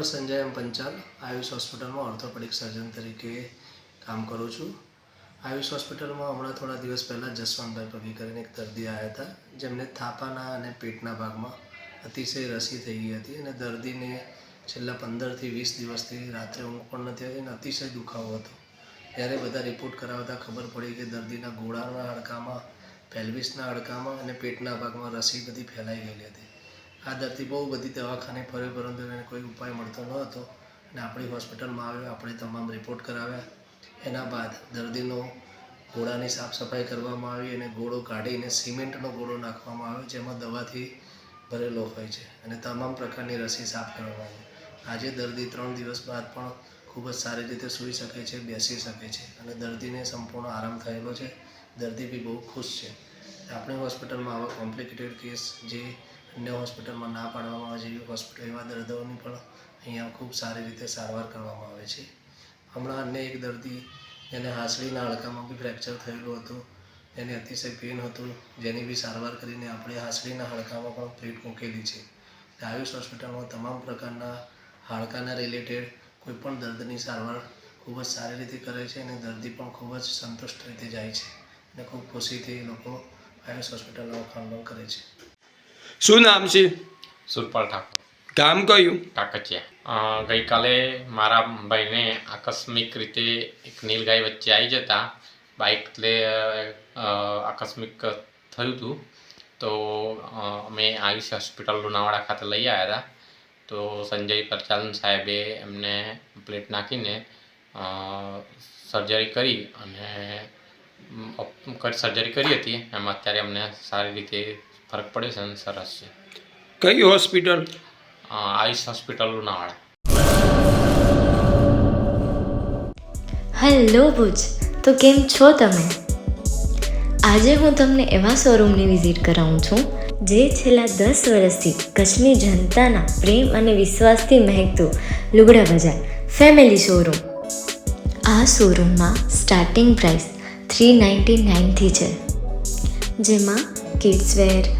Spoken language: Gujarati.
ડૉક્ટર સંજય એમ પંચાલ આયુષ હોસ્પિટલમાં ઓર્થોપેડિક સર્જન તરીકે કામ કરું છું. આયુષ હોસ્પિટલમાં હમણાં થોડા દિવસ પહેલાં જસવંતભાઈ પગી કરીને એક દર્દી આવ્યા હતા, જેમને થાપાના અને પેટના ભાગમાં અતિશય રસી થઈ ગઈ હતી અને દર્દીને છેલ્લા પંદરથી વીસ દિવસથી રાત્રે ઊંઘ પણ નથી આવી અને અતિશય દુખાવો હતો. ત્યારે બધા રિપોર્ટ કરાવતા ખબર પડી કે દર્દીના ગોળાના હાડકામાં, પેલ્વિસના હાડકામાં અને પેટના ભાગમાં રસી બધી ફેલાઈ ગયેલી હતી. આ દર્દી બહુ બધી દવાખાને ફર્યો, પરંતુ એને કોઈ ઉપાય મળતો ન હતો. અને આપણી હોસ્પિટલમાં આવ્યો, આપણે તમામ રિપોર્ટ કરાવ્યા. એના બાદ દર્દીનો ઘોડાની સાફ સફાઈ કરવામાં આવી અને ઘોડો કાઢીને સિમેન્ટનો ઘોડો નાખવામાં આવ્યો, જેમાં દવાથી ભરેલો હોય છે. અને તમામ પ્રકારની રસી સાફ કરવામાં આવી. આજે દર્દી ત્રણ દિવસ બાદ પણ ખૂબ જ સારી રીતે સૂઈ શકે છે, બેસી શકે છે અને દર્દીને સંપૂર્ણ આરામ થયેલો છે. દર્દી બી બહુ ખુશ છે. આપણી હોસ્પિટલમાં આવા કોમ્પ્લિકેટેડ કેસ જે અન્ય હોસ્પિટલમાં ના પાડવામાં આવે છે, એવી હોસ્પિટલ, એવા દર્દીઓની પણ અહીંયા ખૂબ સારી રીતે સારવાર કરવામાં આવે છે. હમણાં અન્ય એક દર્દી જેને હાંસડીના હાડકામાં બી ફ્રેક્ચર થયેલું હતું, એને અતિશય પેન હતું, જેની બી સારવાર કરીને આપણે હાંસડીના હાડકામાં પણ પ્લેટ મૂકેલી છે. આયુષ હોસ્પિટલમાં તમામ પ્રકારના હાડકાના રિલેટેડ કોઈપણ દર્દની સારવાર ખૂબ જ સારી રીતે કરે છે અને દર્દી પણ ખૂબ જ સંતુષ્ટ રીતે જાય છે અને ખૂબ ખુશીથી એ લોકો આયુષ હોસ્પિટલનો કામ કરે છે. શું નામ છે? સુરપાલ ઠાકોર. ગામ કયું? કાકચિયા ગઈકાલે મારા ભાઈને આકસ્મિક રીતે એક નીલગાય વચ્ચે આવી જતા બાઇક લે આકસ્મિક થયું હતું તો અમે આયુષ હોસ્પિટલ લુણાવાડા ખાતે લઈ આવ્યા હતા. તો સંજય પરચાલન સાહેબે એમને પ્લેટ નાખીને સર્જરી કરી અને સર્જરી કરી હતી. એમાં અત્યારે અમને સારી રીતે ફરક પડ્યો છે અને સરસ છે. કઈ hospital? Ayush hospital Lunawada hello Bhuj તો કેમ છો તમે? આજે હું તમને એવા શોરૂમની વિઝિટ કરાવું છું જે છેલ્લા દસ વર્ષથી કચ્છની જનતાના પ્રેમ અને વિશ્વાસથી મહેકતું લુગડા બજાર ફેમિલી શોરૂમ. આ શોરૂમમાં સ્ટાર્ટિંગ પ્રાઇસ થ્રી નાઇન્ટી નાઇનથી છે. જેમાં kids wear